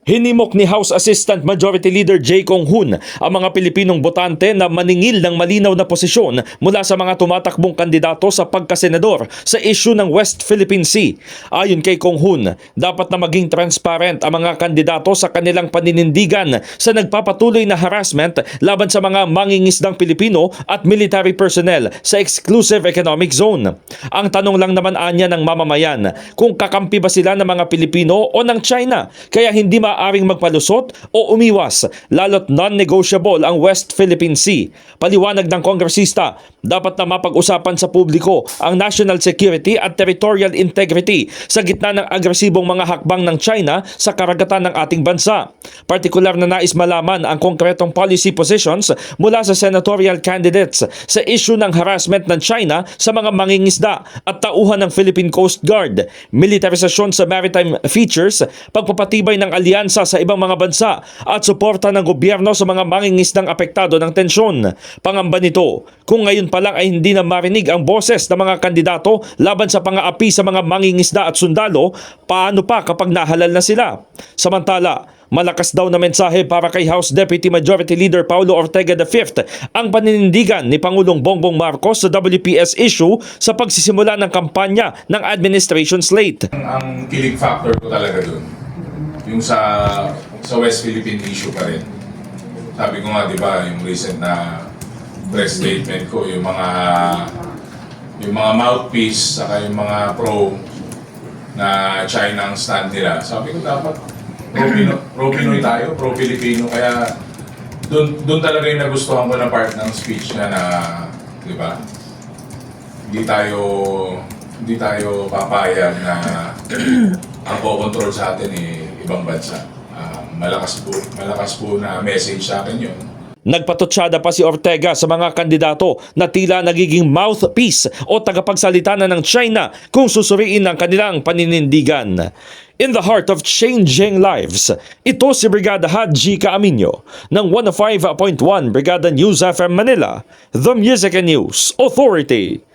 Hinimok ni House Assistant Majority Leader Jay Kong Hoon ang mga Pilipinong botante na maningil ng malinaw na posisyon mula sa mga tumatakbong kandidato sa pagkasenador sa issue ng West Philippine Sea. Ayon kay Kong Hoon, dapat na maging transparent ang mga kandidato sa kanilang paninindigan sa nagpapatuloy na harassment laban sa mga mangingisdang Pilipino at military personnel sa Exclusive Economic Zone. Ang tanong lang naman anya ng mamamayan kung kakampi ba sila ng mga Pilipino o ng China kaya hindi maaaring magpalusot o umiwas lalo't non-negotiable ang West Philippine Sea. Paliwanag ng kongresista, dapat na mapag-usapan sa publiko ang national security at territorial integrity sa gitna ng agresibong mga hakbang ng China sa karagatan ng ating bansa. Partikular na nais malaman ang konkretong policy positions mula sa senatorial candidates sa issue ng harassment ng China sa mga mangingisda at tauhan ng Philippine Coast Guard, militarisasyon sa maritime features, pagpapatibay ng alyansa sa ibang mga bansa at suporta ng gobyerno sa mga mangingisdang apektado ng tensyon. Pangamba nito, kung ngayon pa lang ay hindi na marinig ang boses ng mga kandidato laban sa pangaapi sa mga mangingisda at sundalo, paano pa kapag nahalal na sila? Samantala, Malakas daw na mensahe para kay House Deputy Majority Leader Paulo Ortega V ang paninindigan ni Pangulong Bongbong Marcos sa WPS issue sa pagsisimula ng kampanya ng administration slate. Ang kilig factor ko talaga dun, yung sa sa West Philippine issue pa rin. Sabi ko nga, di ba, yung recent na press statement ko, yung mga yung mga mouthpiece, saka yung mga pro na China ang stand nila. Sabi ko dapat pro-Pinoy pro Pinoy tayo, pro-Filipino. Kaya doon doon talaga yung nagustuhan ko na part ng speech na na, di ba? Hindi tayo hindi tayo papayag na ang kokontrol sa atin eh ibang bansa. Ah, malakas po malakas po na message sa akin 'yun. Nagpatutsyada pa si Ortega sa mga kandidato na tila nagiging mouthpiece o tagapagsalita na ng China kung susuriin ang kanilang paninindigan. In the heart of changing lives, ito si Brigada Haji Kaaminyo ng 105.1 Brigada News FM Manila, The Music and News Authority.